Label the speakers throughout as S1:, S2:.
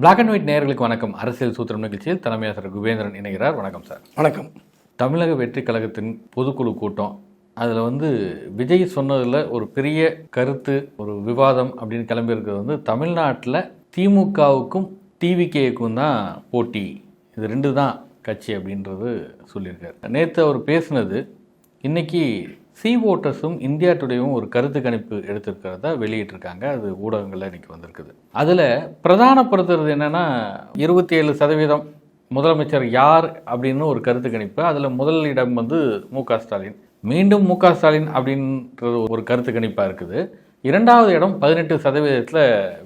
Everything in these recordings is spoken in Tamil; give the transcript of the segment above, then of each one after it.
S1: பிளாக் அண்ட் ஒயிட் நேயர்களுக்கு வணக்கம். அரசியல் சூத்திரம் நிகழ்ச்சியில் தலைமையாளர் குபேந்திரன் இணைகிறார். வணக்கம் சார்.
S2: வணக்கம்.
S1: தமிழக வெற்றி கழகத்தின் பொதுக்குழு கூட்டம். அதில் வந்து விஜய் சொன்னதில் ஒரு பெரிய கருத்து ஒரு விவாதம் அப்படின்னு கிளம்பியிருக்கிறது வந்து தமிழ்நாட்டில் திமுகவுக்கும் டிவிகேக்கும் தான் போட்டி. இது ரெண்டு தான் கட்சி அப்படின்றது சொல்லியிருக்காரு. நேற்று அவர் பேசினது இன்னைக்கு சி ஓட்டர்ஸும் இந்தியா டுடேவும் ஒரு கருத்து கணிப்பு எடுத்திருக்கிறத வெளியிட்டிருக்காங்க. அது ஊடகங்களில் இன்றைக்கி வந்திருக்குது. அதில் பிரதானப்படுத்துறது என்னன்னா இருபத்தி ஏழு சதவீதம் முதலமைச்சர் யார் அப்படின்னு ஒரு கருத்து கணிப்பு. அதில் முதல் இடம் வந்து மு ஸ்டாலின். மீண்டும் மு ஸ்டாலின் அப்படின்றது ஒரு கருத்து கணிப்பாக இருக்குது. இரண்டாவது இடம் பதினெட்டு சதவீதத்தில்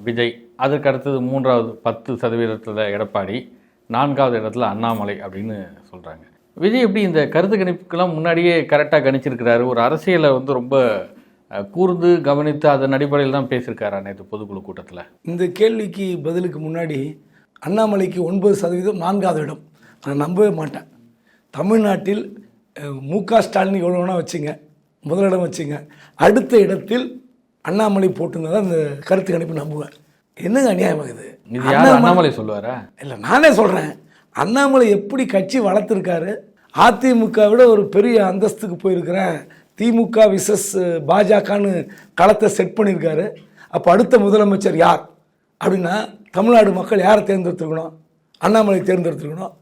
S1: விஜய். அதற்கு அடுத்தது மூன்றாவது பத்து சதவீதத்தில் எடப்பாடி. நான்காவது இடத்துல அண்ணாமலை அப்படின்னு சொல்கிறாங்க விஜய் எப்படி இந்த கருத்து கணிப்புக்கெல்லாம் முன்னாடியே கரெக்டாக கணிச்சிருக்கிறாரு? ஒரு அரசியலை வந்து ரொம்ப கூர்ந்து கவனித்து அதன் அடிப்படையில் தான் பேசியிருக்காரா நேற்று பொதுக்குழு கூட்டத்தில்?
S2: இந்த கேள்விக்கு பதிலுக்கு முன்னாடி அண்ணாமலைக்கு ஒன்பது சதவீதம் நான்காவது இடம். நான் நம்பவே மாட்டேன். தமிழ்நாட்டில் மு க ஸ்டாலின் எவ்வளோ வேணால் வச்சுங்க. முதலிடம் வச்சுங்க. அடுத்த இடத்தில் அண்ணாமலை போட்டுங்க தான் இந்த கருத்து கணிப்பு நம்புவேன். என்னங்க அநியாயம் இது?
S1: இது யார்? அண்ணாமலை சொல்லுவாரா?
S2: இல்லை நானே சொல்கிறேன் அண்ணாமலை எப்படி கட்சி வளர்த்துருக்காரு? அதிமுக விட ஒரு பெரிய அந்தஸ்துக்கு போயிருக்கிறேன். திமுக விசஸ் பாஜகன்னு களத்தை செட் பண்ணியிருக்காரு. அப்போ அடுத்த முதலமைச்சர் யார்? அப்படின்னா தமிழ்நாடு மக்கள் யாரை தேர்ந்தெடுத்துருக்கணும்? அண்ணாமலை தேர்ந்தெடுத்துருக்கணும்.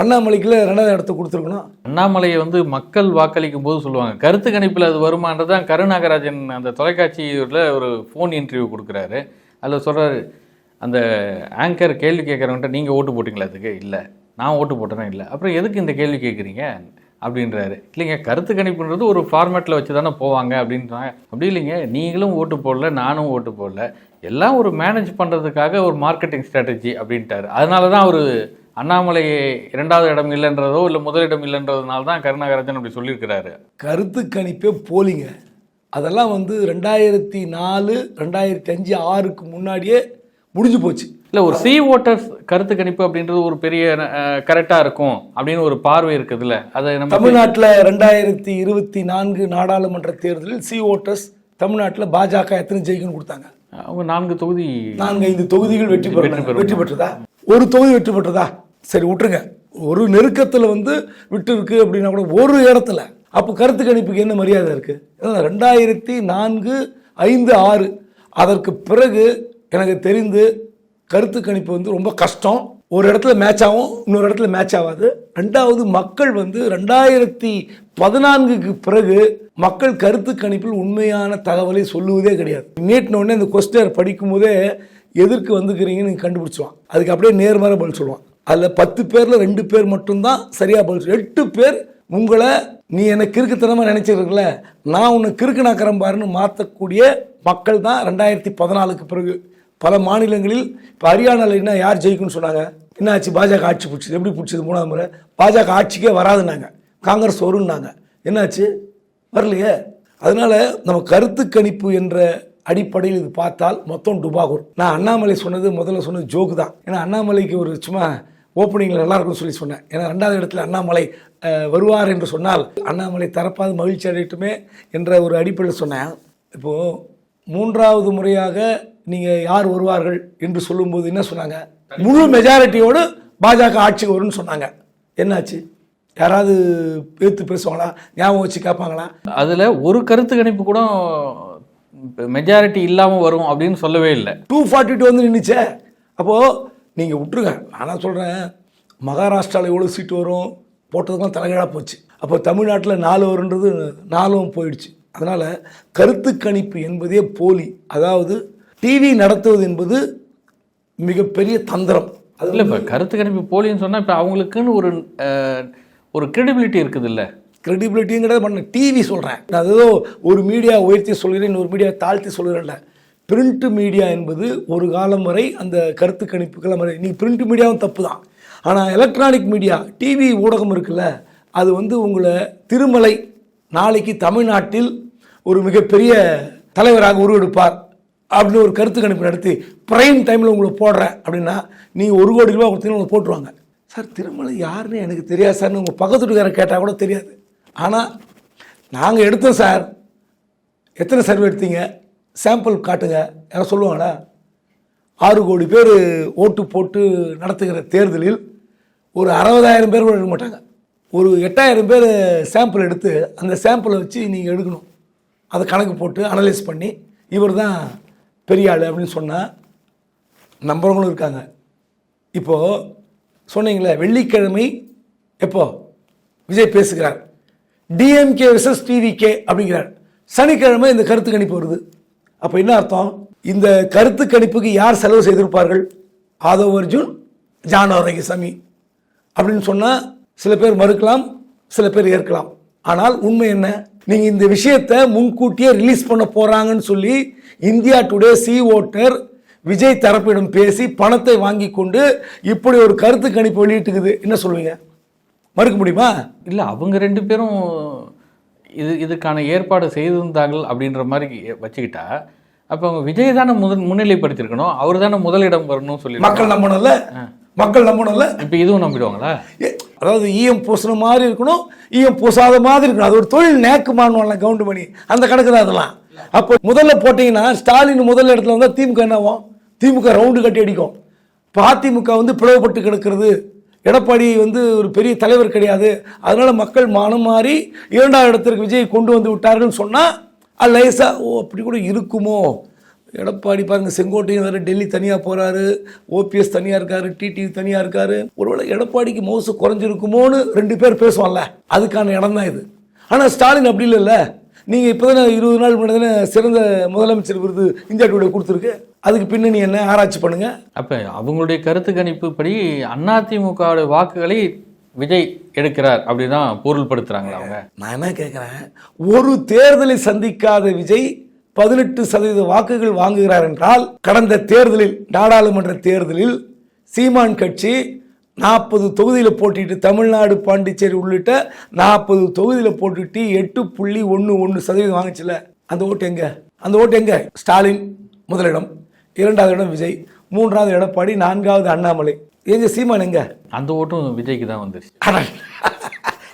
S2: அண்ணாமலைக்குள்ள ரெண்டாவது இடத்த கொடுத்துருக்கணும்.
S1: அண்ணாமலையை வந்து மக்கள் வாக்களிக்கும் போது சொல்லுவாங்க. கருத்து கணிப்பில் அது வருமானது தான் கருநாகராஜன் அந்த தொலைக்காட்சியில் ஒரு ஃபோன் இன்டர்வியூ கொடுக்குறாரு. அதில் சொல்கிறாரு அந்த ஆங்கர் கேள்வி கேட்குறவன்ட்ட நீங்கள் ஓட்டு போட்டிங்களா அதுக்கு இல்லை. நான் ஓட்டு போட்டேனா இல்லை? அப்புறம் எதுக்கு இந்த கேள்வி கேட்குறீங்க? அப்படின்றாரு. இல்லைங்க கருத்து கணிப்புன்றது ஒரு ஃபார்மேட்டில் வச்சு தானே போவாங்க அப்படின்றாங்க. அப்படி இல்லைங்க நீங்களும் ஓட்டு போடல நானும் ஓட்டு போடல. எல்லாம் ஒரு மேனேஜ் பண்ணுறதுக்காக ஒரு மார்க்கெட்டிங் ஸ்ட்ராட்டஜி அப்படின்ட்டாரு. அதனால தான் அவர் அண்ணாமலை இரண்டாவது இடம் இல்லைன்றதோ இல்லை முதலிடம் இல்லைன்றதுனால தான் கருணாகராஜன் அப்படி சொல்லியிருக்கிறாரு.
S2: கருத்து கணிப்பே போலிங்க. அதெல்லாம் வந்து ரெண்டாயிரத்தி நாலு ரெண்டாயிரத்தி அஞ்சு ஆறுக்கு முன்னாடியே முடிஞ்சு போச்சு.
S1: இல்லை ஒரு சி ஓட்டர்ஸ் கருத்து கணிப்பு அப்படின்றது ஒரு பெரிய கரெக்டாக இருக்கும் அப்படின்னு ஒரு பார்வை இருக்குதுல்ல. அதை நம்ம
S2: தமிழ்நாட்டில் ரெண்டாயிரத்தி இருபத்தி நான்கு நாடாளுமன்ற தேர்தலில் சி ஓட்டர்ஸ் தமிழ்நாட்டில் பாஜக எத்தனை ஜெயிக்கணும் கொடுத்தாங்க?
S1: அவங்க நான்கு தொகுதி
S2: நான்கு ஐந்து தொகுதிகள் வெற்றி பெற
S1: பெறும்.
S2: வெற்றி பெற்றதா? ஒரு தொகுதி வெற்றி பெற்றதா? சரி விட்டுருங்க. ஒரு நெருக்கத்தில் வந்து விட்டு இருக்கு அப்படின்னா கூட ஒரு இடத்துல. அப்போ கருத்து கணிப்புக்கு என்ன மரியாதை இருக்கு? அதான் ரெண்டாயிரத்தி நான்கு ஐந்து ஆறு அதற்கு பிறகு எனக்கு தெரிந்து கருத்து கணிப்பு வந்து ரொம்ப கஷ்டம். ஒரு இடத்துல மேட்ச் ஆகும் இன்னொரு இடத்துல மேட்ச் ஆகாது. ரெண்டாவது மக்கள் வந்து ரெண்டாயிரத்தி பதினான்குக்கு பிறகு மக்கள் கருத்து கணிப்பில் உண்மையான தகவலை சொல்லுவதே கிடையாது. நீட்டினோடனே இந்த கொஸ்டர் படிக்கும் போதே எதிர்க்கு வந்துக்கிறீங்கன்னு கண்டுபிடிச்சுவான் அதுக்கு அப்படியே நேர்மாற பதில் சொல்லுவான். அதில் பத்து பேரில் ரெண்டு பேர் மட்டும்தான் சரியாக பதில் எட்டு பேர் உங்களை நீ என்னை கிறுக்குத்தனமாக நினைச்சிருக்கல நான் உன்னை கிறுக்குனாக்கிறேன் பாருன்னு மாற்றக்கூடிய மக்கள் தான் ரெண்டாயிரத்தி பதினாலுக்கு பிறகு. பல மாநிலங்களில் இப்போ ஹரியானாவில் என்ன யார் ஜெயிக்கும்னு சொன்னாங்க? என்ன ஆச்சு பாஜக ஆட்சி பிடிச்சது. எப்படி பிடிச்சது? மூணாவது முறை. பாஜக ஆட்சிக்கே வராதுன்னாங்க. காங்கிரஸ் வரும்னாங்க. என்னாச்சு? வரலையே. அதனால் நம்ம கருத்து கணிப்பு என்ற அடிப்படையில் இது பார்த்தால் மொத்தம் டுபாகூர். நான் அண்ணாமலை சொன்னது முதல்ல சொன்னது ஜோக்கு தான். ஏன்னா அண்ணாமலைக்கு ஒரு சும்மா ஓப்பனிங்கில் நல்லா இருக்கும்னு சொல்லி சொன்னேன். ஏன்னா ரெண்டாவது இடத்துல அண்ணாமலை வருவார் என்று சொன்னால் அண்ணாமலை தரப்பாது மகிழ்ச்சி அடையட்டுமே என்ற ஒரு அடிப்படையில் சொன்னேன். இப்போது மூன்றாவது முறையாக நீங்கள் யார் வருவார்கள் என்று சொல்லும்போது என்ன சொன்னாங்க? முழு மெஜாரிட்டியோடு பாஜக ஆட்சிக்கு வரும்னு சொன்னாங்க. என்னாச்சு? யாராவது பேத்து பேசுவாங்களா? ஞாபகம் வச்சு கேட்பாங்களா?
S1: அதில் ஒரு கருத்து கணிப்பு கூட மெஜாரிட்டி இல்லாமல் வரும் அப்படின்னு சொல்லவே இல்லை.
S2: டூ ஃபார்ட்டி டூ வந்து நின்றுச்சே அப்போது நீங்கள் விட்டுருங்க. நான் சொல்கிறேன் மகாராஷ்டிராவில் எவ்வளோ சீட்டு வரும்? போட்டதுக்கெல்லாம் தலைகீழாக போச்சு. அப்போ தமிழ்நாட்டில் நாலு வருன்றது நாலும் போயிடுச்சு. அதனால் கருத்து கணிப்பு என்பதே போலி. அதாவது டிவி நடத்துவது என்பது மிகப்பெரிய தந்திரம். அது
S1: இல்லை இப்போ கருத்து கணிப்பு போலின்னு சொன்னால் இப்போ அவங்களுக்குன்னு ஒரு ஒரு கிரெடிபிலிட்டி இருக்குது இல்லை
S2: கிரெடிபிலிட்டிங்கிறத பண்ண. டிவி சொல்கிறேன் நான் ஏதோ ஒரு மீடியா உயர்த்தி சொல்கிறேன் இன்னொரு மீடியா தாழ்த்தி சொல்கிறேன்ல பிரிண்ட் மீடியா என்பது ஒரு காலம் வரை அந்த கருத்து கணிப்புக்கெல்லாம் வரை நீ பிரிண்ட் மீடியாவும் தப்பு தான் ஆனால் எலக்ட்ரானிக் மீடியா டிவி ஊடகம் இருக்குல்ல அது வந்து உங்களை திருமலை நாளைக்கு தமிழ்நாட்டில் ஒரு மிகப்பெரிய தலைவராக உருவெடுப்பார். அப்படின்னு ஒரு கருத்து கணிப்பு நடத்தி பிரைம் டைமில் உங்களை போடுறேன் அப்படின்னா நீங்கள் ஒரு கோடி ரூபா கொடுத்தீங்கன்னா உங்களை போட்டுருவாங்க. சார் திருமலை யாருன்னு எனக்கு தெரியாது சார்னு உங்கள் பக்கத்து வீட்டுக்காரர் கேட்டால் கூட தெரியாது. ஆனால் நாங்கள் எடுத்தோம் சார். எத்தனை சர்வே எடுத்தீங்க? சாம்பிள் காட்டுங்க. யாரும் சொல்லுவாங்களா? ஆறு கோடி பேர் ஓட்டு போட்டு நடத்துகிற தேர்தலில் ஒரு அறுபதாயிரம் பேர் கூட எடுக்க மாட்டாங்க. ஒரு எட்டாயிரம் பேர் சாம்பிள் எடுத்து அந்த சாம்பிளை வச்சு நீங்கள் எடுக்கணும். அதை கணக்கு போட்டு அனலைஸ் பண்ணி இவர் தான் பெரிய ஆள் அப்படின்னு சொன்னால் நம்புறவங்களும் இருக்காங்க. இப்போது சொன்னீங்களே வெள்ளிக்கிழமை எப்போ? விஜய் பேசுகிறார். டிஎம்கே விசஸ் டிவிகே அப்படிங்கிறார். சனிக்கிழமை இந்த கருத்து கணிப்பு வருது. அப்போ என்ன அர்த்தம்? இந்த கருத்து கணிப்புக்கு யார் செலவு செய்திருப்பார்கள்? ஆதவ் அர்ஜுன் ஜான் ஆரோக்கியசாமி அப்படின்னு சொன்னால் சில பேர் மறுக்கலாம் சில பேர் ஏற்கலாம். ஆனால் உண்மை என்ன? நீங்கள் இந்த விஷயத்தை முன்கூட்டியே ரிலீஸ் பண்ண போகிறாங்கன்னு சொல்லி India Today C Voter Vijay தரப்பிடம் பேசி பணத்தை வாங்கி கொண்டு இப்படி ஒரு கருத்து கணிப்பு வெளியிட்டுக்குது. என்ன சொல்லுவீங்க மறுக்க முடியுமா?
S1: இல்லை அவங்க ரெண்டு பேரும் இது இதுக்கான ஏற்பாடு செய்திருந்தாங்கள் அப்படின்ற மாதிரி வச்சுக்கிட்டா அப்போ அவங்க விஜய் தானே முதல் முன்னிலைப்படுத்தியிருக்கணும் அவர் தானே முதலிடம் வரணும்னு சொல்லி
S2: மக்கள் நம்பணும்ல? மக்கள் நம்பணும்ல?
S1: இப்போ இதுவும் நம்பிடுவாங்களா?
S2: ஏ, அதாவது ஈயம் பூசின மாதிரி இருக்கணும் ஈயம் பூசாத மாதிரி இருக்கணும். அது ஒரு தொழில் நேக்குமானுவான்ல கவுண்ட் பண்ணி. அந்த கணக்கு தான் அதெல்லாம். அப்போ முதல்ல போட்டிங்கன்னா ஸ்டாலின் முதல் இடத்துல வந்தால் திமுக என்னவும் திமுக ரவுண்டு கட்டி அடிக்கும். இப்போ அதிமுக வந்து பிளவுபட்டு கிடக்கிறது. எடப்பாடி வந்து ஒரு பெரிய தலைவர் கிடையாது. அதனால மக்கள் மனம் மாறி இரண்டாவது இடத்திற்கு விஜய் கொண்டு வந்து விட்டார்கள்னு சொன்னால் அது லேசாக ஓ அப்படி கூட இருக்குமோ? எடப்பாடி பாருங்க செங்கோட்டையும் வேறு டெல்லி தனியாக போகிறாரு ஓபிஎஸ் தனியாக இருக்காரு டிடிவி தனியாக இருக்காரு. ஒருவேளை எடப்பாடிக்கு மவுசு குறைஞ்சிருக்குமோன்னு ரெண்டு பேர் பேசுவான்ல அதுக்கான இடம் தான் இது. ஆனால் ஸ்டாலின் அப்படி இல்லைல்ல. நீங்கள் இப்போ தானே இருபது நாள் முன்னாடி தானே சிறந்த முதலமைச்சர் விருது இந்தியா டுடே கொடுத்துருக்கு. அதுக்கு பின்னணி என்ன? ஆராய்ச்சி பண்ணுங்க.
S1: அப்போ அவங்களுடைய கருத்து கணிப்பு படி அதிமுகவுடைய வாக்குகளை விஜய் எடுக்கிறார் அப்படிதான் பொருள்படுத்துறாங்களா அவங்க?
S2: நான் என்ன கேட்குறேன் ஒரு தேர்தலை சந்திக்காத விஜய் பதினெட்டு சதவீத வாக்குகள் வாங்குகிறார் என்றால் கடந்த தேர்தலில் நாடாளுமன்ற தேர்தலில் சீமான் கட்சி நாற்பது தொகுதியில் போட்டிட்டு தமிழ்நாடு பாண்டிச்சேரி உள்ளிட்ட நாற்பது தொகுதியில் போட்டுட்டு எட்டு புள்ளி ஒன்று ஒன்று சதவீதம் வாங்குச்சுல. அந்த ஓட்டு எங்க? அந்த ஓட்டு எங்க? ஸ்டாலின் முதலிடம் இரண்டாவது இடம் விஜய் மூன்றாவது எடப்பாடி நான்காவது அண்ணாமலை. எங்க சீமான் எங்க?
S1: அந்த ஓட்டும் விஜய்க்கு தான் வந்துருச்சு.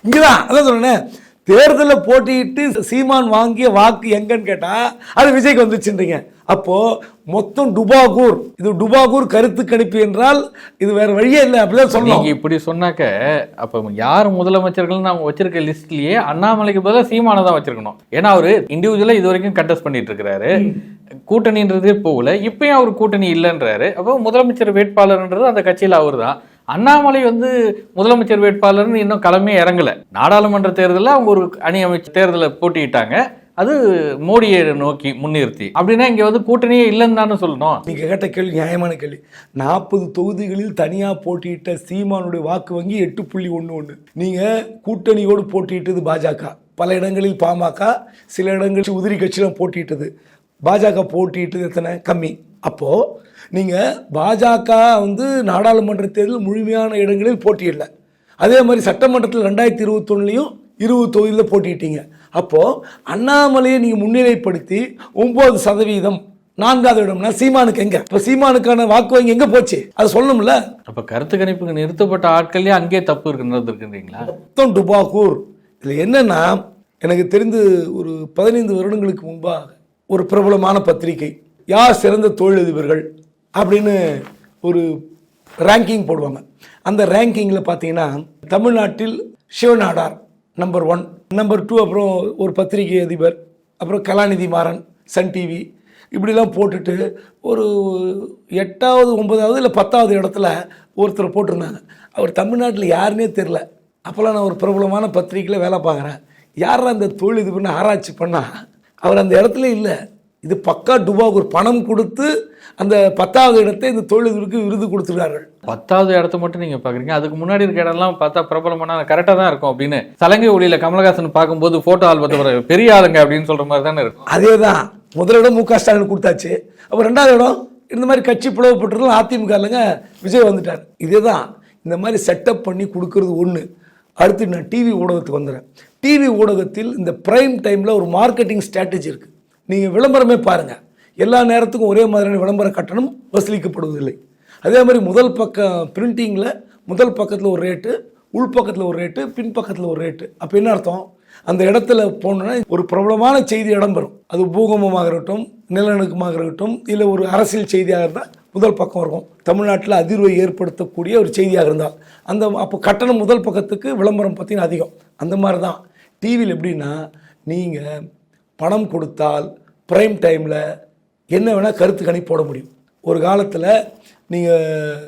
S2: இங்கதான் அதான் சொன்னேன். தேர்தலில் போட்டியிட்டு சீமான் வாங்கிய வாக்கு எங்கன்னு கேட்டா அது விஜய்க்கு வந்துச்சுன்றீங்க. அப்போ மொத்தம் டுபாகூர். இது டுபாகூர் கருத்து கணிப்பு என்றால் இது வேற வழியே இல்லை அப்படிதான் சொல்லணும்.
S1: நீங்க இப்படி சொன்னாக்க அப்ப யார் முதலமைச்சர்கள் அவங்க வச்சிருக்க லிஸ்ட்லயே அண்ணாமலைக்கு பதிலாக சீமானை தான் வச்சிருக்கணும். ஏன்னா அவரு இண்டிவிஜுவலா இது வரைக்கும் கண்டெஸ்ட் பண்ணிட்டு இருக்கிறாரு. கூட்டணின்றதே போகல இப்பயும் அவர் கூட்டணி இல்லைன்றாரு. அப்போ முதலமைச்சர் வேட்பாளர்ன்றது அந்த கட்சியில அவர் தான் அண்ணாமலை வந்து முதலமைச்சர் வேட்பாளர்னு இன்னும் களமே இறங்கலை. நாடாளுமன்ற தேர்தலில் அவங்க ஒரு அணி அமைச்சர் தேர்தலில் போட்டியிட்டாங்க. அது மோடியை நோக்கி முன்னிறுத்தி. அப்படின்னா இங்கே வந்து கூட்டணியே இல்லைன்னு தானே சொல்லணும்.
S2: நீங்கள் கேட்ட கேள்வி நியாயமான கேள்வி. நாற்பது தொகுதிகளில் தனியாக போட்டியிட்ட சீமானுடைய வாக்கு வங்கி எட்டு புள்ளி ஒன்று ஒன்று நீங்கள் கூட்டணியோடு போட்டியிட்டது பாஜக. பல இடங்களில் பாமக சில இடங்களில் உதிரி கட்சியெலாம் போட்டியிட்டது. பாஜக போட்டியிட்டது எத்தனை? கம்மி. அப்போ நீங்க பாஜக வந்து நாடாளுமன்ற தேர்தல் முழுமையான இடங்களில் போட்டியிடல அதே மாதிரி சட்டமன்றத்தில் ரெண்டாயிரத்தி இருபத்தொன்னுலையும் இருபது தொகுதியில் போட்டியிட்டீங்க. அப்போது அண்ணாமலையை நீங்கள் முன்னிலைப்படுத்தி ஒம்பது சதவீதம் நான்காவது இடம்னா சீமானுக்கு எங்க? இப்போ சீமானுக்கான வாக்கு வங்கி எங்கே போச்சு? அதை சொல்லணும்ல?
S1: அப்ப கருத்து கணிப்புக்கு நிறுத்தப்பட்ட ஆட்கள்லயே அங்கேயே தப்பு இருக்கு நடந்திருக்குன்றீங்களா?
S2: மொத்தம் டுபாக்கூர் இதில் என்னன்னா எனக்கு தெரிந்து ஒரு பதினைந்து வருடங்களுக்கு முன்பாக ஒரு பிரபலமான பத்திரிகை. யார் சிறந்த தொழிலதிபர்கள் அப்படின்னு ஒரு ரேங்கிங் போடுவாங்க. அந்த ரேங்கிங்கில் பார்த்தீங்கன்னா தமிழ்நாட்டில் Shiv Nadar number one number two அப்புறம் ஒரு பத்திரிகை அதிபர் அப்புறம் கலாநிதி மாறன் சன் டிவி இப்படிலாம் போட்டுட்டு ஒரு எட்டாவது ஒன்பதாவது இல்லை பத்தாவது இடத்துல ஒருத்தர் போட்டிருந்தாங்க. அவர் தமிழ்நாட்டில் யாருன்னே தெரில அப்போல்லாம் நான் ஒரு பிரபலமான பத்திரிக்கையில் வேலை பார்க்குறேன். யார் அந்த தொழிலதிபர்னு ஆராய்ச்சி பண்ணால் அவர் அந்த இடத்துல இல்லை. இது பக்கா டுபாகூர் பணம் கொடுத்து அந்த பத்தாவது இடத்தை இந்த தொழிலதிபருக்கு விருது கொடுத்துருக்கார்கள்
S1: பத்தாவது இடத்த மட்டும் நீங்க பாக்குறீங்க. அதுக்கு முன்னாடி இருக்க இடம்லாம் பார்த்தா பிரபலமான கரெக்டா தான் இருக்கும் அப்படின்னு. சலங்கை ஒளியில கமலஹாசன் பார்க்கும்போது போட்டோ ஆல்பத்தை பெரிய ஆளுங்க அப்படின்னு சொல்ற மாதிரி தானே இருக்கும்.
S2: அதே தான் முதலிடம் மு க ஸ்டாலின் கொடுத்தாச்சு. அப்போ ரெண்டாவது இடம் இந்த மாதிரி கட்சி பிளவுபட்டுறதும் அதிமுக இல்லைங்க விஜய் வந்துட்டார். இதே தான் இந்த மாதிரி செட்டப் பண்ணி கொடுக்கறது ஒன்று அடுத்து நான் டிவி ஊடகத்துக்கு வந்துடுறேன் டிவி ஊடகத்தில் இந்த ப்ரைம் டைமில் ஒரு மார்க்கெட்டிங் ஸ்ட்ராட்டஜி இருக்குது நீங்கள் விளம்பரமே பாருங்கள் எல்லா நேரத்துக்கும் ஒரே மாதிரியான விளம்பர கட்டணம் வசூலிக்கப்படுவதில்லை. அதே மாதிரி முதல் பக்கம் பிரிண்டிங்கில் முதல் பக்கத்தில் ஒரு ரேட்டு உள்பக்கத்தில் ஒரு ரேட்டு பின்பக்கத்தில் ஒரு ரேட்டு அப்போ என்ன அர்த்தம்? அந்த இடத்துல போனோன்னா ஒரு பிரபலமான செய்தி இடம்பெறும் அது பூகம்பமாக இருக்கட்டும் நிலநடுக்கமாக இருக்கட்டும் இல்லை ஒரு அரசியல் செய்தியாக இருந்தால் முதல் பக்கம் இருக்கும். தமிழ்நாட்டில் அதிர்வை ஏற்படுத்தக்கூடிய ஒரு செய்தியாக இருந்தால் அந்த அப்போ கட்டணம் முதல் பக்கத்துக்கு விளம்பரம் பற்றின அதிகம். அந்த மாதிரி தான் டிவியில் எப்படின்னா நீங்கள் பணம் கொடுத்தால் ப்ரைம் டைமில் என்ன வேணால் கருத்து கணிப்பு போட முடியும். ஒரு காலத்தில் நீங்கள்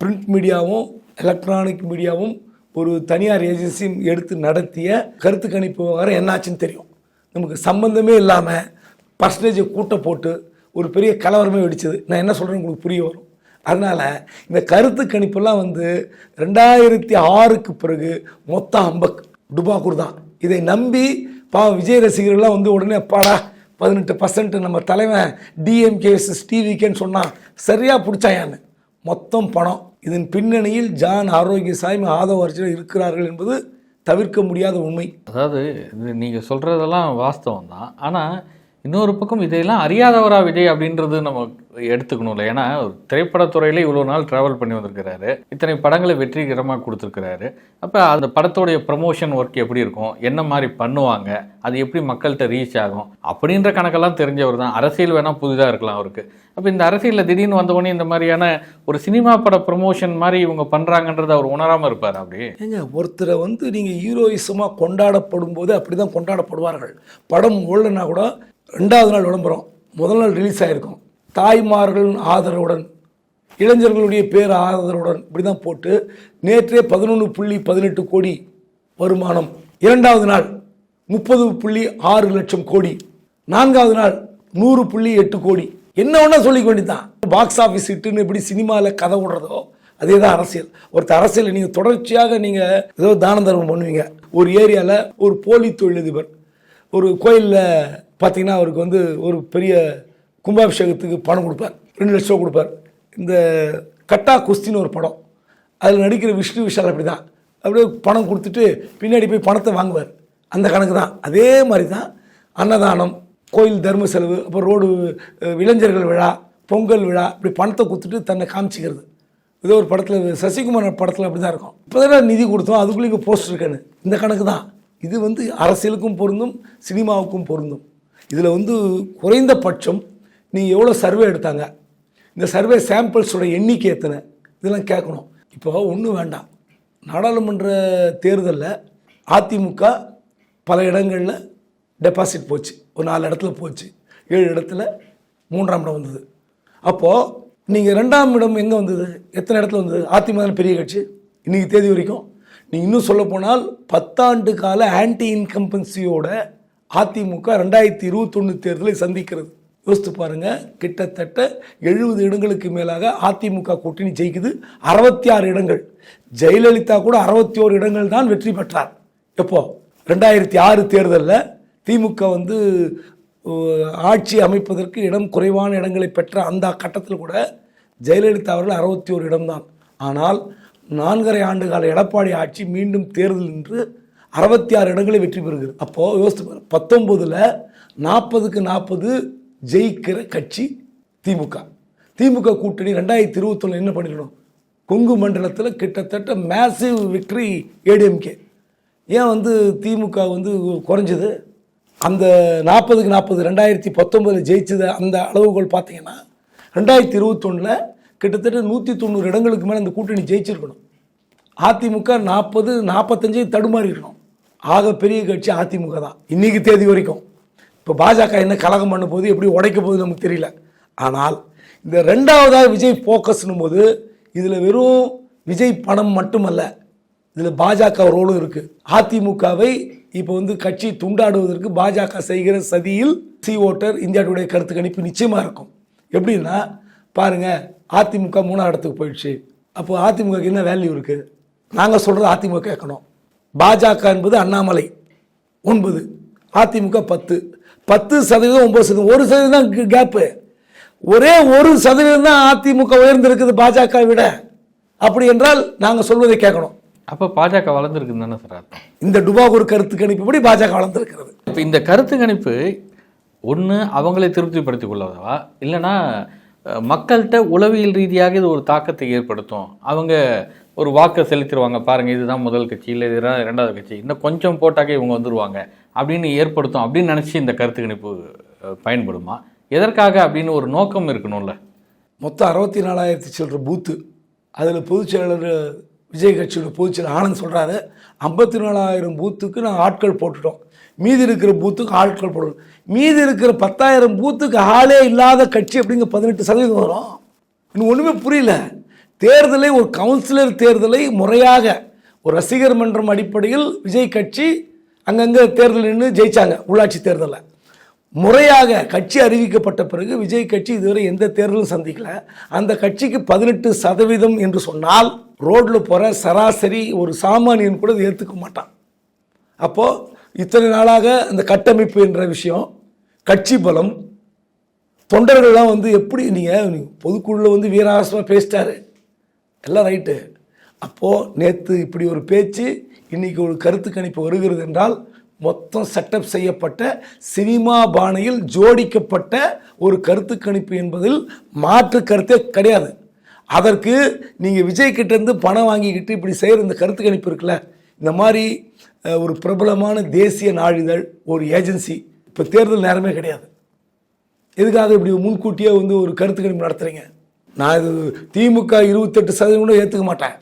S2: பிரிண்ட் மீடியாவும் எலக்ட்ரானிக் மீடியாவும் ஒரு தனியார் ஏஜென்சியும் எடுத்து நடத்திய கருத்து கணிப்பு விவகாரம் என்னாச்சுன்னு தெரியும். நமக்கு சம்மந்தமே இல்லாமல் பர்சன்டேஜை கூட்ட போட்டு ஒரு பெரிய கலவரமே வெடிச்சது. நான் என்ன சொல்கிறேன்னு உங்களுக்கு புரிய வரும். அதனால் இந்த கருத்து கணிப்பெல்லாம் வந்து ரெண்டாயிரத்தி ஆறுக்கு பிறகு மொத்தம் அம்பக் டுபாக்கூர் தான். இதை நம்பி பாவம் விஜய் ரசிகர்கள்லாம் வந்து உடனே அப்பாடா பதினெட்டு பர்சன்ட் நம்ம தலைவன் டிஎம்கேஎஸ்எஸ் டிவிகேன்னு சொன்னான் சரியாக பிடிச்சாயான்னு. மொத்தம் பணம். இதன் பின்னணியில் ஜான் ஆரோக்கியசாமி ஆதவ அர்ஜுனர் இருக்கிறார்கள் என்பது தவிர்க்க முடியாத உண்மை.
S1: அதாவது இது நீங்கள் சொல்கிறதெல்லாம் வாஸ்தவம் தான் ஆனால் இன்னொரு பக்கம் இதையெல்லாம் அறியாதவரா விஜய் அப்படின்றது நம்ம எடுத்துக்கணும் இல்லை ஏன்னா ஒரு திரைப்படத்துறையில இவ்வளோ நாள் ட்ராவல் பண்ணி வந்திருக்கிறாரு. இத்தனை படங்களை வெற்றிகரமாக கொடுத்துருக்கிறாரு. அப்போ அந்த படத்தோடைய ப்ரமோஷன் ஒர்க் எப்படி இருக்கும்? என்ன மாதிரி பண்ணுவாங்க? அது எப்படி மக்கள்கிட்ட ரீச் ஆகும்? அப்படின்ற கணக்கெல்லாம் தெரிஞ்சவர் தான். அரசியல் வேணால் புதிதாக இருக்கலாம் அவருக்கு. அப்போ இந்த அரசியலில் திடீர்னு வந்தவொடனே இந்த மாதிரியான ஒரு சினிமா பட ப்ரமோஷன் மாதிரி இவங்க பண்ணுறாங்கன்றதை அவர் உணராமல் இருப்பார் அப்படி?
S2: ஏங்க ஒருத்தரை வந்து நீங்கள் ஹீரோயிசமாக கொண்டாடப்படும் போது அப்படி தான் கொண்டாடப்படுவார்கள். படம் ஓடலைன்னா கூட ரெண்டாவது நாள் விளம்பரம். முதல் நாள் ரிலீஸ் ஆகிருக்கும் தாய்மார்களின் ஆதரவுடன் இளைஞர்களுடைய பேர் ஆதரவுடன் இப்படி தான் போட்டு நேற்றே பதினொன்று புள்ளி பதினெட்டு கோடி வருமானம். இரண்டாவது நாள் முப்பது புள்ளி ஆறு லட்சம் கோடி. நான்காவது நாள் நூறு புள்ளி எட்டு கோடி. என்ன வேணால் சொல்லிக்க வேண்டியதான் பாக்ஸ் ஆஃபீஸ் ஹிட்டுன்னு எப்படி சினிமாவில் கதை விடுறதோ அதே தான் அரசியல். ஒருத்தர் அரசியல் நீங்கள் தொடர்ச்சியாக நீங்கள் ஏதோ தான தர்மம் பண்ணுவீங்க. ஒரு ஏரியாவில் ஒரு போலி தொழிலதிபர் ஒரு கோயிலில் பார்த்திங்கன்னா அவருக்கு வந்து ஒரு பெரிய கும்பாபிஷேகத்துக்கு பணம் கொடுப்பார். ரெண்டு லட்ச ரூபா கொடுப்பார். இந்த கட்டா குஸ்தின்னு ஒரு படம். அதில் நடிக்கிற விஷ்ணு விஷால் அப்படி தான் அப்படியே பணம் கொடுத்துட்டு பின்னாடி போய் பணத்தை வாங்குவார். அந்த கணக்கு தான். அதே மாதிரி தான் அன்னதானம் கோயில் தர்ம செலவு அப்புறம் ரோடு இளைஞர்கள் விழா பொங்கல் விழா இப்படி பணத்தை கொடுத்துட்டு தன்னை காமிச்சிக்கிறது. ஏதோ ஒரு படத்தில் சசிகுமார் படத்தில் அப்படி தான் இருக்கும். இப்போ தான் நிதி கொடுத்தோம் அதுக்குள்ளே இங்கே போஸ்ட் இருக்கேன்னு. இந்த கணக்கு தான். இது வந்து அரசியலுக்கும் பொருந்தும் சினிமாவுக்கும் பொருந்தும். இதில் வந்து குறைந்தபட்சம் நீங்கள் எவ்வளோ சர்வே எடுத்தாங்க? இந்த சர்வே சாம்பிள்ஸோட எண்ணிக்கை எத்தனை? இதெல்லாம் கேட்கணும். இப்போ ஒன்றும் வேண்டாம். நாடாளுமன்ற தேர்தலில் அதிமுக பல இடங்களில் டெபாசிட் போச்சு. ஒரு நாலு இடத்துல போச்சு. ஏழு இடத்துல மூன்றாம் இடம் வந்தது. அப்போது நீங்கள் ரெண்டாம் இடம் எங்கே வந்தது? எத்தனை இடத்துல வந்தது? அதிமுக பெரிய கட்சி. இன்றைக்கி தேதி வரைக்கும். நீ இன்னும் சொல்ல போனால் பத்தாண்டு கால ஆன்டி இன்கம்பன்சியோட அதிமுக ரெண்டாயிரத்தி இருபத்தொன்று தேர்தலை சந்திக்கிறது. யோசித்து பாருங்க கிட்டத்தட்ட எழுபது இடங்களுக்கு மேலாக அதிமுக கூட்டணி ஜெயிக்குது. அறுபத்தி ஆறு இடங்கள். ஜெயலலிதா கூட அறுபத்தி ஓரு இடங்கள் தான் வெற்றி பெற்றார். எப்போ? ரெண்டாயிரத்தி ஆறு தேர்தலில் திமுக வந்து ஆட்சி அமைப்பதற்கு இடம் குறைவான இடங்களை பெற்ற அந்த கட்டத்தில் கூட ஜெயலலிதா அவர்கள் அறுபத்தி ஓரு இடம்தான். ஆனால் நான்கரை ஆண்டுகால எடப்பாடி ஆட்சி மீண்டும் தேர்தல் நின்று அறுபத்தி ஆறு இடங்களை வெற்றி பெறுகிறது. அப்போது யோசித்து பாரு பத்தொம்போதில் நாற்பதுக்கு நாற்பது ஜெயிக்கிற கட்சி திமுக. திமுக கூட்டணி ரெண்டாயிரத்தி இருபத்தொன்னு என்ன பண்ணிடணும் கொங்கு மண்டலத்தில் கிட்டத்தட்ட மேசிவ் விக்ட்ரி ஏடிஎம்கே ஏன் வந்து திமுக வந்து குறைஞ்சது? அந்த நாற்பதுக்கு நாற்பது ரெண்டாயிரத்தி பத்தொம்பதில் ஜெயிச்சது அந்த அளவுகோல் பார்த்தீங்கன்னா ரெண்டாயிரத்தி இருபத்தொன்னில் கிட்டத்தட்ட நூற்றி தொண்ணூறு இடங்களுக்கு மேலே அந்த கூட்டணி ஜெயிச்சிருக்கணும். அதிமுக நாற்பது நாற்பத்தஞ்சு தடுமாறி இருக்கணும் ஆக பெரிய கட்சி அதிமுக தான். இன்னைக்கு தேதி வரைக்கும். இப்போ பாஜக என்ன கலகம் பண்ண போது எப்படி உடைக்க போகுது நமக்கு தெரியல. ஆனால் இந்த ரெண்டாவதாக விஜய் ஃபோக்கஸ்னும் போது இதில் வெறும் விஜய் பணம் மட்டுமல்ல இதில் பாஜக ரோலும் இருக்குது அதிமுகவை இப்போ வந்து கட்சி துண்டாடுவதற்கு பாஜக செய்கிற சதியில் சி ஓட்டர் இந்தியாவுடைய கருத்து கணிப்பு நிச்சயமாக இருக்கும். எப்படின்னா பாருங்கள் அதிமுக மூணாவது இடத்துக்கு போயிடுச்சு. அப்போ அதிமுகக்கு என்ன வேல்யூ இருக்குது நாங்கள் சொல்கிறது அதிமுக கேட்கணும். பாஜக என்பது அண்ணாமலை ஒன்பது அதிமுக பத்து. பத்து சதவீதம் ஒன்பது சதவீதம். ஒரு சதவீதம் தான் கேப்பு. ஒரே ஒரு சதவீதம் தான் அதிமுக உயர்ந்திருக்குது பாஜக விட. அப்படி என்றால் நாங்கள் சொல்வதை கேட்கணும்.
S1: அப்போ பாஜக வளர்ந்துருக்குன்னு தானே சார் அர்த்தம்?
S2: இந்த டுபாகூர் கருத்து கணிப்புப்படி பாஜக வளர்ந்திருக்கிறது.
S1: இப்போ இந்த கருத்து கணிப்பு ஒன்று அவங்களை திருப்திப்படுத்திக் கொள்ளவா இல்லைன்னா அஹ், மக்கள்கிட்ட உளவியல் ரீதியாக இது ஒரு தாக்கத்தை ஏற்படுத்தும். அவங்க ஒரு வாக்கை செலுத்திடுவாங்க பாருங்கள் இதுதான் முதல் கட்சி இல்லை இதுதான் இரண்டாவது கட்சி. இன்னும் கொஞ்சம் போட்டாக்கே இவங்க வந்துடுவாங்க அப்படின்னு ஏற்படுத்தும் அப்படின்னு நினச்சி இந்த கருத்து கணிப்பு பயன்படுமா? எதற்காக அப்படின்னு ஒரு நோக்கம் இருக்கணும்ல.
S2: மொத்தம் அறுபத்தி நாலாயிரத்தி சில்லற பூத்து அதில் பொதுச்செயலாளர் விஜய் கட்சியோட பொதுச் செயலர் ஆனந்த் சொல்கிறாரு ஐம்பத்தி நாலாயிரம் பூத்துக்கு நாங்கள் ஆட்கள் போட்டுட்டோம். மீதி இருக்கிற பூத்துக்கு ஆட்கள் போடணும். மீதி இருக்கிற பத்தாயிரம் பூத்துக்கு ஆளே இல்லாத கட்சி அப்படிங்கிற பதினெட்டு சதவீதம் வரும். இன்னும் ஒன்றுமே புரியல. தேர்தலை ஒரு கவுன்சிலர் தேர்தலை முறையாக ஒரு ரசிகர் மன்றம் அடிப்படையில் விஜய் கட்சி அங்கங்கே தேர்தல் நின்று ஜெயிச்சாங்க உள்ளாட்சி தேர்தலில். முறையாக கட்சி அறிவிக்கப்பட்ட பிறகு விஜய் கட்சி இதுவரை எந்த தேர்தலும் சந்திக்கல. அந்த கட்சிக்கு பதினெட்டு சதவீதம் என்று சொன்னால் ரோட்டில் போகிற சராசரி ஒரு சாமானியன் கூட ஏற்றுக்க மாட்டான். அப்போது இத்தனை நாளாக அந்த கட்டமைப்பு என்ற விஷயம் கட்சி பலம் தொண்டர்கள்லாம் வந்து எப்படி நீங்கள் பொதுக்குழுவில் வந்து வீராசமாக பேசிட்டாரு. எல்லாம் ரைட்டு. அப்போது நேற்று இப்படி ஒரு பேச்சு இன்றைக்கி ஒரு கருத்து கணிப்பு வருகிறது என்றால் மொத்தம் செட்டப் செய்யப்பட்ட சினிமா பாணியில் ஜோடிக்கப்பட்ட ஒரு கருத்து கணிப்பு என்பதில் மாற்று கருத்தே கிடையாது. அதற்கு நீங்கள் விஜய் கிட்டேருந்து பணம் வாங்கிக்கிட்டு இப்படி செய்கிற இந்த கருத்து கணிப்பு இருக்குல்ல இந்த மாதிரி ஒரு பிரபலமான தேசிய நாளிதழ் ஒரு ஏஜென்சி இப்போ தேர்தல் நேரமே கிடையாது. எதுக்காக இப்படி முன்கூட்டியே வந்து ஒரு கருத்து கணிப்பு நடத்துகிறீங்க நான் இது திமுக இருபத்தெட்டு சதவீதம் கூட ஏற்றுக்க மாட்டேன்.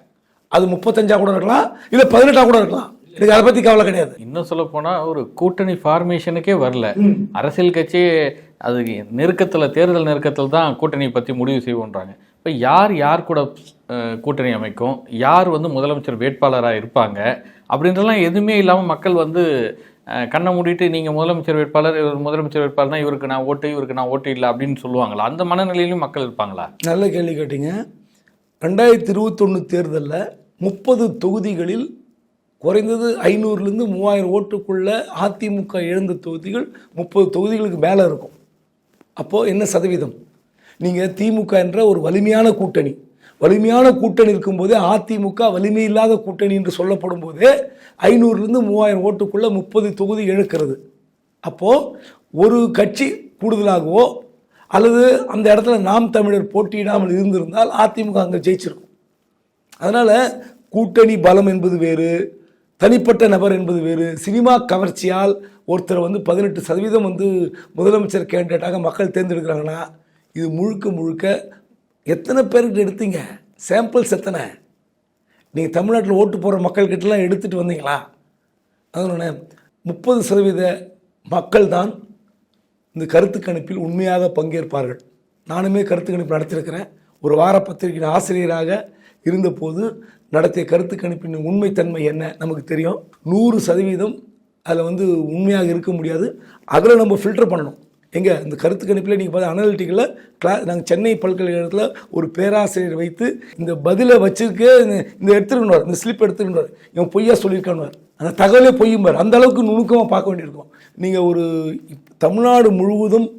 S2: அது முப்பத்தஞ்சா கூட இருக்கலாம் இல்லை பதினெட்டா கூட இருக்கலாம். எனக்கு அதை பற்றி கவலை கிடையாது.
S1: இன்னும் சொல்ல போனா ஒரு கூட்டணி ஃபார்மேஷனுக்கே வரல. அரசியல் கட்சி அது நெருக்கத்துல தேர்தல் நெருக்கத்தில் தான் கூட்டணி பத்தி முடிவு செய்வோன்றாங்க. இப்போ யார் யார் கூட கூட்டணி அமைக்கும்? யார் வந்து முதலமைச்சர் வேட்பாளராக இருப்பாங்க? அப்படின்றலாம் எதுவுமே இல்லாமல் மக்கள் வந்து கண்ணை மூடிட்டு நீங்கள் முதலமைச்சர் வேட்பாளர் இவர் முதலமைச்சர் வேட்பாளர் இவருக்கு நான் ஓட்டு இவருக்கு நான் ஓட்டு இல்லை அப்படின்னு சொல்லுவாங்களா? அந்த மனநிலையிலும் மக்கள் இருப்பாங்களா?
S2: நல்ல கேள்வி கேட்டீங்க. ரெண்டாயிரத்தி இருபத்தொன்று தேர்தலில் முப்பது தொகுதிகளில் குறைந்தது ஐநூறுலேருந்து மூவாயிரம் ஓட்டுக்குள்ளே அதிமுக இழந்த தொகுதிகள் முப்பது தொகுதிகளுக்கு மேலே இருக்கும். அப்போது என்ன சதவீதம்? நீங்கள் திமுக என்ற ஒரு வலிமையான கூட்டணி. வலிமையான கூட்டணி இருக்கும்போதே அதிமுக வலிமை இல்லாத கூட்டணி என்று சொல்லப்படும் போதே ஐநூறுலேருந்து மூவாயிரம் ஓட்டுக்குள்ள முப்பது தொகுதி இழக்கிறது. அப்போது ஒரு கட்சி கூடுதலாகவோ அல்லது அந்த இடத்துல நாம் தமிழர் போட்டியிடாமல் இருந்திருந்தால் அதிமுக அங்கே ஜெயிச்சிருக்கும். அதனால் கூட்டணி பலம் என்பது வேறு தனிப்பட்ட நபர் என்பது வேறு. சினிமா கவர்ச்சியால் ஒருத்தர் வந்து பதினெட்டு சதவீதம் வந்து முதலமைச்சர் கேண்டிடேட்டாக மக்கள் தேர்ந்தெடுக்கிறாங்கன்னா இது முழுக்க முழுக்க எத்தனை பேர்கிட்ட எடுத்தீங்க? சாம்பிள்ஸ் எத்தனை? நீங்கள் தமிழ்நாட்டில் ஓட்டு போடுற மக்கள்கிட்டலாம் எடுத்துகிட்டு வந்தீங்களா? அதனால முப்பது சதவீத மக்கள் தான் இந்த கருத்து கணிப்பில் உண்மையாக பங்கேற்பார்கள். நானுமே கருத்து கணிப்பு நடத்தியிருக்கிறேன். ஒரு வார பத்திரிகையின் ஆசிரியராக இருந்தபோது நடத்திய கருத்து கணிப்பின் உண்மைத்தன்மை என்ன நமக்கு தெரியும். நூறு சதவீதம் அதில் வந்து உண்மையாக இருக்க முடியாது. அதில் நம்ம ஃபில்டர் பண்ணணும். எங்கள் இந்த கருத்து கணிப்பில் நீங்கள் பார்த்து அனலிட்டிக்கில் கிளா நாங்கள் சென்னை பல்கலைக்கழகத்தில் ஒரு பேராசிரியர் வைத்து இந்த பதிலை வச்சிருக்க இந்த எடுத்துருந்தார் இந்த ஸ்லிப் எடுத்துருந்தார் இவன் பொய்யா சொல்லியிருக்கான்னுவார். அந்த தகவலே பொய்யும்பார். அந்த அளவுக்கு நுணுக்கமாக பார்க்க வேண்டியிருக்கும். நீங்கள் ஒரு இப்- தமிழ்நாடு முழுவதும்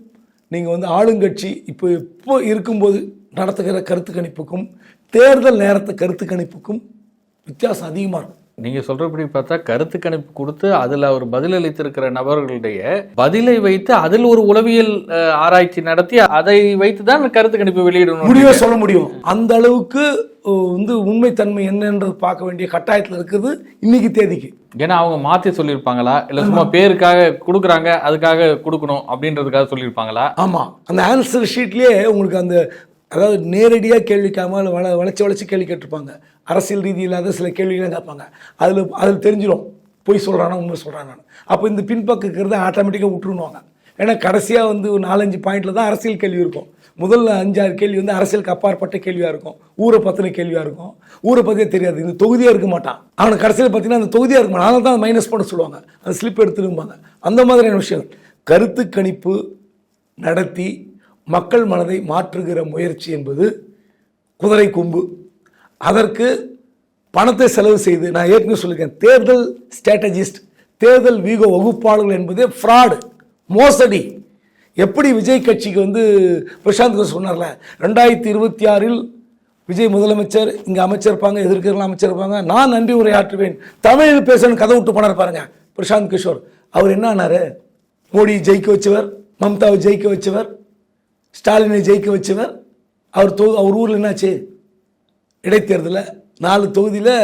S2: நீங்கள் வந்து ஆளுங்கட்சி இப்போ இப்போ இருக்கும்போது நடத்துகிற கருத்து கணிப்புக்கும் தேர்தல் நேரத்தை கருத்து கணிப்புக்கும் வித்தியாசம் அதிகமாக இருக்கும்.
S1: நீங்க சொல்றபடி பார்த்தா கருத்து கணிப்பு கொடுத்து அதுல அவர் பதிலளித்திருக்கிற நபர்களுடைய பதிலை வைத்து அதில் ஒரு உளவியல் ஆராய்ச்சி நடத்தி அதை வைத்து தான் கருத்து கணிப்பு வெளியிடணும்.
S2: முடிவே சொல்ல முடியும். அந்த அளவுக்கு வந்து உண்மைத்தன்மை என்னன்றது பார்க்க வேண்டிய கட்டாயத்தில் இருக்குது இன்னைக்கு தேதிக்கு.
S1: ஏன்னா அவங்க மாத்தி சொல்லியிருப்பாங்களா? இல்ல சும்மா பேருக்காக கொடுக்குறாங்க அதுக்காக கொடுக்கணும் அப்படின்றதுக்காக சொல்லியிருப்பாங்களா?
S2: ஆமாம் அந்த ஆன்சர் ஷீட்லேயே உங்களுக்கு அந்த அதாவது நேரடியாக கேள்வி கேட்காம வள வளைச்சி வளைச்சி கேள்வி கேட்டிருப்பாங்க. அரசியல் ரீதி இல்லாத சில கேள்விகள்லாம் கேட்பாங்க. அதில் அதில் தெரிஞ்சிடும் பொய் சொல்கிறானா உண்மை சொல்கிறானா அப்போ இந்த பின்பக்கம் இருக்கிறத ஆட்டோமேட்டிக்காக விட்டுருணுவாங்க ஏன்னா கடைசியாக வந்து ஒரு நாலஞ்சு பாயிண்டில் தான் அரசியல் கேள்வி இருக்கும். முதல்ல அஞ்சாறு கேள்வி வந்து அரசியலுக்கு அப்பாற்பட்ட கேள்வியாக இருக்கும். ஊரை பற்றின கேள்வியாக இருக்கும். ஊரை பற்றியே தெரியாது. இந்த தொகுதியாக இருக்க மாட்டான். அவனை கடைசியில் பார்த்தீங்கன்னா அந்த தொகுதியாக இருக்க மாட்டான். தான் மைனஸ் பண்ண சொல்லுவாங்க. அந்த ஸ்லிப் எடுத்துருப்பாங்க அந்த மாதிரியான விஷயங்கள். கருத்து கணிப்பு நடத்தி மக்கள் மனதை மாற்றுகிற முயற்சி என்பது குதிரை கொம்பு. அதற்கு பணத்தை செலவு செய்து நான் ஏற்கனவே சொல்லியிருக்கேன் தேர்தல் ஸ்ட்ராட்டஜிஸ்ட் தேர்தல் வீக வகுப்பாளர்கள் என்பதே ஃப்ராடு மோசடி. எப்படி விஜய் கட்சிக்கு வந்து பிரசாந்த் கிஷோர் சொன்னார்ல ரெண்டாயிரத்தி இருபத்தி ஆறில் விஜய் முதலமைச்சர் இங்கே அமைச்சர் இருப்பாங்க எதிர்க்கிறவங்க அமைச்சர் இருப்பாங்க நான் நன்றி உரையாற்றுவேன் தமிழில் பேசணும் கதை விட்டு போனார் பாருங்க பிரசாந்த் கிஷோர். அவர் என்ன ஆனாரு? மோடி ஜெயிக்க வச்சவர் மம்தாவை ஜெயிக்க வச்சவர் ஸ்டாலினை ஜெயிக்க வச்சவர் அவர் தொ அவர் ஊரில் என்னாச்சு? இடைத்தேர்தலில். நாலு தொகுதியில்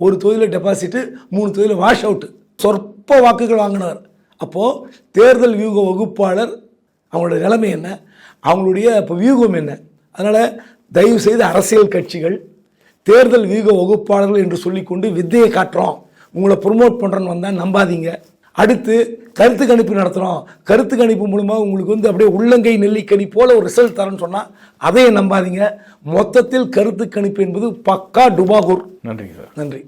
S2: ஒரு தொகுதியில் டெபாசிட்டு மூணு தொகுதியில் வாஷ் அவுட்டு சொற்ப வாக்குகள் வாங்கினவர். அப்போது தேர்தல் வியூக வகுப்பாளர் அவங்களோட நிலைமை என்ன? அவங்களுடைய இப்போ வியூகம் என்ன? அதனால் தயவு செய்து அரசியல் கட்சிகள் தேர்தல் வியூக வகுப்பாளர்கள் என்று சொல்லிக்கொண்டு வித்தையை காட்டுறோம். உங்களை ப்ரொமோட் பண்ணுறோன்னு வந்தால் நம்பாதீங்க. அடுத்து கருத்து கணிப்பு நடத்துகிறோம் கருத்து கணிப்பு மூலமாக உங்களுக்கு வந்து அப்படியே உள்ளங்கை நெல்லிக்கனி போல ஒரு ரிசல்ட் தரேன்னு சொன்னால் அதையும் நம்பாதீங்க. மொத்தத்தில் கருத்து கணிப்பு என்பது பக்கா டுபாகூர்.
S1: நன்றிங்க சார்.
S2: நன்றி.